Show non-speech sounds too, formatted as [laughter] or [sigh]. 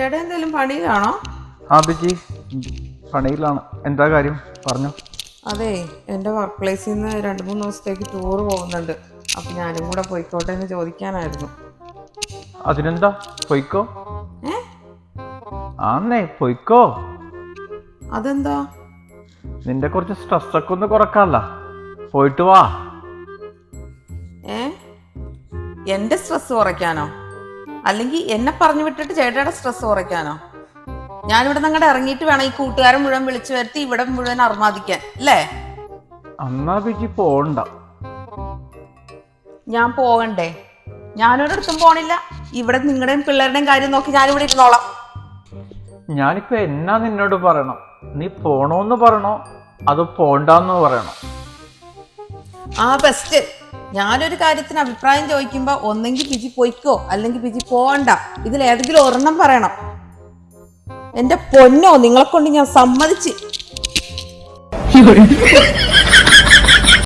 ചേട്ടാ എന്തെങ്കിലും പണിയിലാണോ? ആ ബിജി. പണിയിലാണ്. എന്താ കാര്യം? പറഞ്ഞു. അതെ എന്റെ വർക്ക് പ്ലേസിൽ നിന്ന് രണ്ട് മൂന്ന് ദിവസത്തേക്ക് ടൂർ പോകുന്നുണ്ട്. അപ്പം ഞാനും കൂടെ പോയിക്കോട്ടെ എന്ന് ചോദിക്കാനായിരുന്നു. അതിനെന്താ? പൊയ്ക്കോ? ഏ? ആന്നേ പൊയ്ക്കോ? അതെന്താ? നിന്റെ കുറച്ച് സ്ട്രെസ്സൊക്കെ ഒന്ന് കുറക്കാല്ല. പോയിട്ട് വാ. ഏ? എന്റെ സ്ട്രെസ് കുറയ്ക്കാനോ? അല്ലെങ്കിൽ എന്നെ പറഞ്ഞു വിട്ടിട്ട് ചേട്ടയുടെ സ്ട്രെസ് കുറയ്ക്കാനോ? ഞാനിവിടെ നിങ്ങളുടെ ഇറങ്ങിയിട്ട് വേണം ഈ കൂട്ടുകാരൻ മുഴുവൻ വിളിച്ചു വരുത്തി ഇവിടെ മുഴുവൻ അർമാദിക്കാൻ അല്ലേ? അമ്മാ ബിജി പോണ്ട. ഞാൻ പോകണ്ടേ? ഞാനൊരിടത്തും പോണില്ല. ഇവിടെ നിങ്ങളുടെയും പിള്ളേരുടെയും കാര്യം നോക്കി ഞാനിവിടെ ഇരുന്നോളാം. ഞാനിപ്പോ എന്നാ നിന്നോട് പറയണം? നീ പോണോന്ന് പറയണോ? അത് പോണ്ടെന്ന് പറയണോ? ആ ബെസ്റ്റ് ഞാനൊരു കാര്യത്തിന് അഭിപ്രായം ചോദിക്കുമ്പോൾ ഒന്നെങ്കിൽ പിജി പൊയ്ക്കോ അല്ലെങ്കിൽ പിജി പോകണ്ട ഇതിൽ ഏതെങ്കിലും ഒരെണ്ണം പറയണം. എന്റെ പൊന്നോ നിങ്ങളെ കൊണ്ട് ഞാൻ സമ്മതിച്ച്. [laughs]